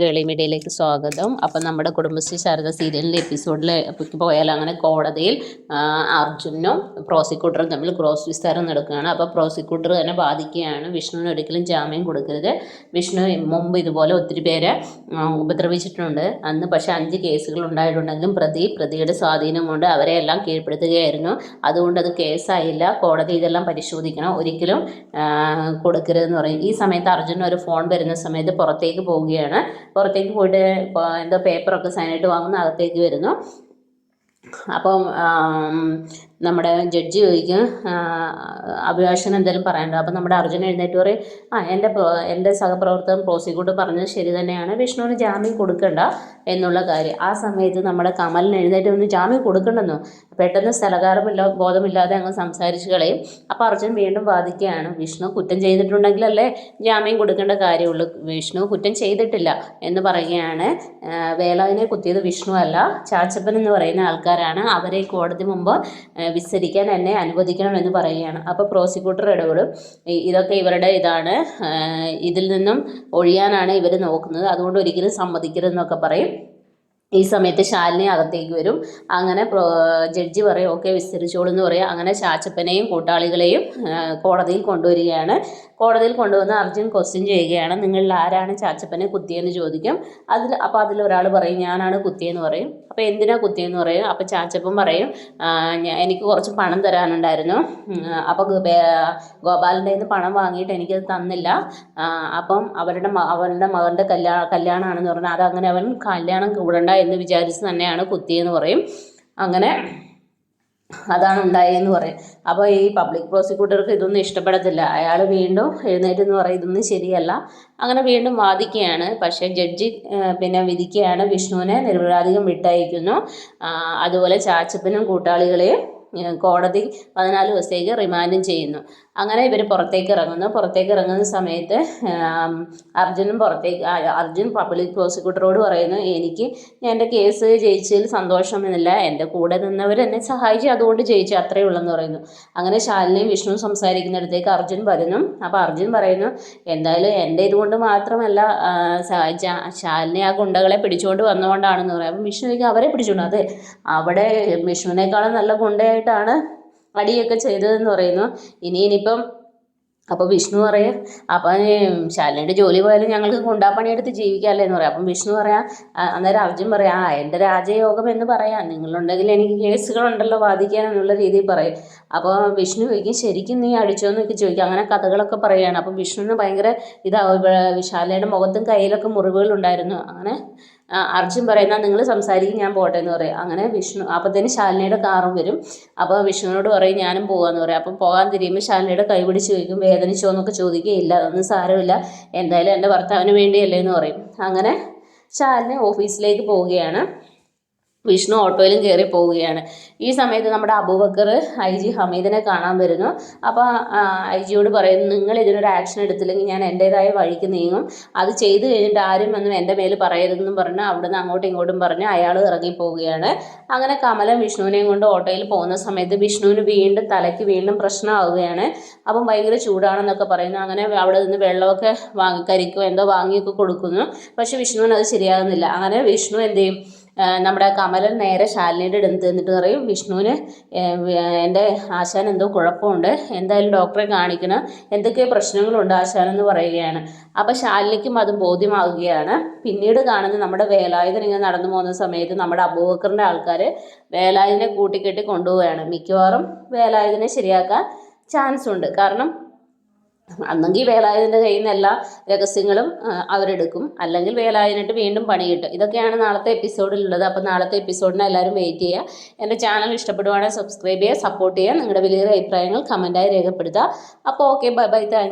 ഗേളി മീഡിയയിലേക്ക് സ്വാഗതം. അപ്പം നമ്മുടെ കുടുംബശ്രീ ശാരദ സീരിയലിന്റെ എപ്പിസോഡിൽ പോയാൽ അങ്ങനെ കോടതിയിൽ അർജുനും പ്രോസിക്യൂട്ടറും തമ്മിൽ ക്രോസ് വിസ്താരം നടക്കുകയാണ്. അപ്പോൾ പ്രോസിക്യൂട്ടർ തന്നെ ബാധിക്കുകയാണ്. വിഷ്ണുവിന് ഒരിക്കലും ജാമ്യം കൊടുക്കരുത്. വിഷ്ണു മുമ്പ് ഇതുപോലെ ഒത്തിരി പേരെ ഉപദ്രവിച്ചിട്ടുണ്ട്. അന്ന് പക്ഷേ അഞ്ച് കേസുകൾ ഉണ്ടായിട്ടുണ്ടെങ്കിലും പ്രതി പ്രതിയുടെ സ്വാധീനം കൊണ്ട് അവരെ എല്ലാം കീഴ്പ്പെടുത്തുകയായിരുന്നു. അതുകൊണ്ട് അത് കേസായില്ല. കോടതി ഇതെല്ലാം പരിശോധിക്കണം. ഒരിക്കലും കൊടുക്കരുതെന്ന് പറയും. ഈ സമയത്ത് അർജുന ഒരു ഫോൺ വരുന്ന സമയത്ത് പുറത്തേക്ക് പോവുകയാണ്. പുറത്തേക്ക് പോയിട്ട് എന്തോ പേപ്പറൊക്കെ സൈനായിട്ട് വാങ്ങുന്നു അകത്തേക്ക് വരുന്നു. അപ്പം നമ്മുടെ ജഡ്ജി ചോദിക്കും അഭിഭാഷകൻ എന്തെങ്കിലും പറയാനുണ്ടോ? അപ്പം നമ്മുടെ അർജുൻ എഴുന്നേറ്റ് പറയും ആ എന്റെ എന്റെ സഹപ്രവർത്തകൻ പ്രോസിക്യൂട്ടർ പറഞ്ഞത് ശരി തന്നെയാണ് വിഷ്ണുവിന് ജാമ്യം കൊടുക്കണ്ട എന്നുള്ള കാര്യം. ആ സമയത്ത് നമ്മുടെ കമലിന് എഴുന്നേറ്റ് ഒന്ന് ജാമ്യം കൊടുക്കണ്ടെന്നോ? പെട്ടെന്ന് സ്ഥലകാലമില്ല ബോധമില്ലാതെ അങ്ങ് സംസാരിച്ച് കളയും. അപ്പോൾ അർജുൻ വീണ്ടും വാദിക്കുകയാണ് വിഷ്ണു കുറ്റം ചെയ്തിട്ടുണ്ടെങ്കിലല്ലേ ജാമ്യം കൊടുക്കേണ്ട കാര്യമുള്ളൂ വിഷ്ണു കുറ്റം ചെയ്തിട്ടില്ല എന്ന് പറയുകയാണ്. വേലാവിനെ കുത്തിയത് വിഷ്ണു അല്ല ചാച്ചപ്പൻ എന്ന് പറയുന്ന ആൾക്കാരാണ്. അവരെ കോടതി മുമ്പ് വിസ്തരിക്കാൻ എന്നെ അനുവദിക്കണം എന്ന് പറയുകയാണ്. അപ്പോൾ പ്രോസിക്യൂട്ടർ ഇടപെടും. ഇതൊക്കെ ഇവരുടെ ഇതാണ്. ഇതിൽ നിന്നും ഒഴിയാനാണ് ഇവർ നോക്കുന്നത്. അതുകൊണ്ട് ഒരിക്കലും സമ്മതിക്കരുതെന്നൊക്കെ പറയും. ഈ സമയത്ത് ശാലിനി അകത്തേക്ക് വരും. അങ്ങനെ ജഡ്ജി പറയും ഓക്കെ വിസ്തരിച്ചോളൂ എന്ന് പറയും. അങ്ങനെ ചാച്ചപ്പനെയും കൂട്ടാളികളെയും കോടതിയിൽ കൊണ്ടുവരികയാണ്. കോടതിയിൽ കൊണ്ടുവന്ന് അർജുൻ ക്വസ്റ്റ്യൻ ചെയ്യുകയാണ് നിങ്ങളിൽ ആരാണ് ചാച്ചപ്പനെ കുത്തിയെന്ന് ചോദിക്കും. അതിൽ അപ്പോൾ അതിൽ ഒരാൾ പറയും ഞാനാണ് കുത്തിയെന്ന് പറയും. അപ്പോൾ എന്തിനാ കുത്തിയെന്ന് പറയും? അപ്പോൾ ചാച്ചപ്പൻ പറയും എനിക്ക് കുറച്ച് പണം തരാനുണ്ടായിരുന്നു. അപ്പോൾ ഗോപാലിന്റെ നിന്ന് പണം വാങ്ങിയിട്ട് എനിക്കത് തന്നില്ല. അപ്പം അവരുടെ അവരുടെ മകളുടെ മകന്റെ കല്യാ കല്യാണമാണെന്ന് പറഞ്ഞാൽ അതങ്ങനെ അവൻ കല്യാണം കൂടണ്ട എന്ന് വിചാരിച്ച് തന്നെയാണ് കുത്തിയെന്ന് പറയും. അങ്ങനെ അതാണ് ഉണ്ടായതെന്ന് പറയും. അപ്പോൾ ഈ പബ്ലിക് പ്രോസിക്യൂട്ടർക്ക് ഇതൊന്നും ഇഷ്ടപ്പെടത്തില്ല. അയാൾ വീണ്ടും എഴുന്നേറ്റ് എന്ന് പറയും ഇതൊന്നും ശരിയല്ല. അങ്ങനെ വീണ്ടും വാദിക്കുകയാണ്. പക്ഷേ ജഡ്ജി പിന്നെ വിധിക്കുകയാണ്. വിഷ്ണുവിനെ നിരപരാധികം വിട്ടയക്കുന്നു. അതുപോലെ ചാച്ചപ്പനും കൂട്ടാളികളെയും കോടതി പതിനാല് ദിവസത്തേക്ക് റിമാൻഡും ചെയ്യുന്നു. അങ്ങനെ ഇവർ പുറത്തേക്ക് ഇറങ്ങുന്നു. പുറത്തേക്ക് ഇറങ്ങുന്ന സമയത്ത് അർജുനും പുറത്തേക്ക് അർജുൻ പബ്ലിക് പ്രോസിക്യൂട്ടറോട് പറയുന്നു എനിക്ക് എന്റെ കേസ് ജയിച്ചതിൽ സന്തോഷമെന്നില്ല. എന്റെ കൂടെ നിന്നവർ എന്നെ സഹായിച്ചു. അതുകൊണ്ട് ജയിച്ചു. അത്രയേ ഉള്ളെന്ന് പറയുന്നു. അങ്ങനെ ശാലിനിയും വിഷ്ണു സംസാരിക്കുന്നിടത്തേക്ക് അർജുൻ വരുന്നു. അപ്പോൾ അർജുൻ പറയുന്നു എന്തായാലും എന്റെ ഇതുകൊണ്ട് മാത്രമല്ല സഹായിച്ച ശാലിനി ആ ഗുണ്ടകളെ പിടിച്ചുകൊണ്ട് വന്നുകൊണ്ടാണെന്ന് പറയും. അപ്പം വിഷ്ണു എനിക്ക് അവരെ പിടിച്ചുകൊണ്ട് അതെ അവിടെ വിഷ്ണുവിനേക്കാളും നല്ല ഗുണ്ടയായിട്ടാണ് അടിയൊക്കെ ചെയ്തതെന്ന് പറയുന്നു. ഇനി ഇനിയിപ്പം അപ്പോൾ വിഷ്ണു പറയും അപ്പം ശാലിനിയുടെ ജോലി പോയാലും ഞങ്ങൾക്ക് ഗുണ്ടാപ്പണിയെടുത്ത് ജീവിക്കാമല്ലേ എന്ന് പറയാം. അപ്പം വിഷ്ണു പറയാം അന്നേരം അർജുൻ പറയാം ആ എന്റെ രാജയോഗം എന്ന് പറയാം. നിങ്ങളുണ്ടെങ്കിൽ എനിക്ക് കേസുകളുണ്ടല്ലോ ബാധിക്കാൻ എന്നുള്ള രീതിയിൽ പറയും. അപ്പോൾ വിഷ്ണു ചോദിക്കും ശരിക്കും നീ അടിച്ചോ? എന്നൊക്കെ ചോദിക്കും. അങ്ങനെ കഥകളൊക്കെ പറയുകയാണ്. അപ്പം വിഷ്ണുവിന് ഭയങ്കര ഇതാവും. വിശാലയുടെ മുഖത്തും കയ്യിലൊക്കെ മുറിവുകളുണ്ടായിരുന്നു. അങ്ങനെ അർജുൻ പറയുന്ന നിങ്ങൾ സംസാരിക്കും ഞാൻ പോട്ടെ എന്ന് പറയും. അങ്ങനെ വിഷ്ണു അപ്പത്തേന് ശാലിനിയുടെ കാറും വരും. അപ്പോൾ വിഷ്ണുവിനോട് പറയും ഞാനും പോകാമെന്ന് പറയും. അപ്പം പോകാൻ തിരിയുമ്പോൾ ശാലിനിയുടെ കൈ പിടിച്ച് ചോദിക്കും വേദനിച്ചോ എന്നൊക്കെ ചോദിക്കുകയില്ല അതൊന്നും സാരമില്ല. എന്തായാലും എന്റെ ഭർത്താവിന് വേണ്ടിയല്ലേ എന്ന് പറയും. അങ്ങനെ ശാലിനി ഓഫീസിലേക്ക് പോവുകയാണ്. വിഷ്ണു ഓട്ടോയിലും കയറി പോവുകയാണ്. ഈ സമയത്ത് നമ്മുടെ അബൂബക്കർ ഐ ജി ഹമീദിനെ കാണാൻ വരുന്നു. അപ്പോൾ ഐ ജിയോട് പറയുന്നു നിങ്ങൾ ഇതിനൊരു ആക്ഷൻ എടുത്തില്ലെങ്കിൽ ഞാൻ എന്റേതായ വഴിക്ക് നീങ്ങും. അത് ചെയ്തു കഴിഞ്ഞിട്ട് ആരും ഒന്നും എന്റെ മേൽ പറയരുതെന്നും പറഞ്ഞ് അവിടുന്ന് അങ്ങോട്ടും ഇങ്ങോട്ടും പറഞ്ഞ് അയാൾ ഇറങ്ങിപ്പോവുകയാണ്. അങ്ങനെ കമലം വിഷ്ണുവിനെയും കൊണ്ട് ഓട്ടോയിൽ പോകുന്ന സമയത്ത് വിഷ്ണുവിന് വീണ്ടും തലയ്ക്ക് വീണ്ടും പ്രശ്നമാവുകയാണ്. അപ്പം ഭയങ്കര ചൂടാണെന്നൊക്കെ പറയുന്നു. അങ്ങനെ അവിടെ നിന്ന് വെള്ളമൊക്കെ വാങ്ങി കരിക്കോ എന്തോ വാങ്ങിയൊക്കെ കൊടുക്കുന്നു. പക്ഷേ വിഷ്ണുവിന് അത് ശരിയാകുന്നില്ല. അങ്ങനെ വിഷ്ണു എന്ത് ചെയ്യും? നമ്മുടെ കമലൻ നേരെ ശാലിനിയുടെ അടുത്ത് നിന്നിട്ട് പറയും വിഷ്ണുവിന് എന്റെ ആശാൻ എന്തോ കുഴപ്പമുണ്ട്. എന്തായാലും ഡോക്ടറെ കാണിക്കണം. എന്തൊക്കെ പ്രശ്നങ്ങളുണ്ട് ആശാൻ എന്ന് പറയുകയാണ്. അപ്പോൾ ശാലിനിക്കും അത് ബോധ്യമാവുകയാണ്. പിന്നീട് കാണുന്ന നമ്മുടെ വേലായുധൻ ഇങ്ങനെ നടന്നു പോകുന്ന സമയത്ത് നമ്മുടെ അബൂബക്കറിന്റെ ആൾക്കാർ വേലായുധനെ കൂട്ടിക്കെട്ടി കൊണ്ടുപോവുകയാണ്. മിക്കവാറും വേലായുധനെ ശരിയാക്കാൻ ചാൻസ് ഉണ്ട് കാരണം അന്നെങ്കിൽ വേലായുധന്റെ കയ്യിൽ നിന്ന് എല്ലാ രഹസ്യങ്ങളും അവരെടുക്കും. അല്ലെങ്കിൽ വേലായുധനായിട്ട് വീണ്ടും പണി കിട്ടും. ഇതൊക്കെയാണ് നാളത്തെ എപ്പിസോഡിലുള്ളത് അപ്പോൾ നാളത്തെ എപ്പിസോഡിനെ എല്ലാവരും വെയിറ്റ് ചെയ്യുക. എന്റെ ചാനൽ ഇഷ്ടപ്പെടുവാണെങ്കിൽ സബ്സ്ക്രൈബ് ചെയ്യുക സപ്പോർട്ട് ചെയ്യുക. നിങ്ങളുടെ വലിയ അഭിപ്രായങ്ങൾ കമന്റായി രേഖപ്പെടുത്തുക. അപ്പോൾ ഓക്കെ ബൈ ബൈ താങ്ക്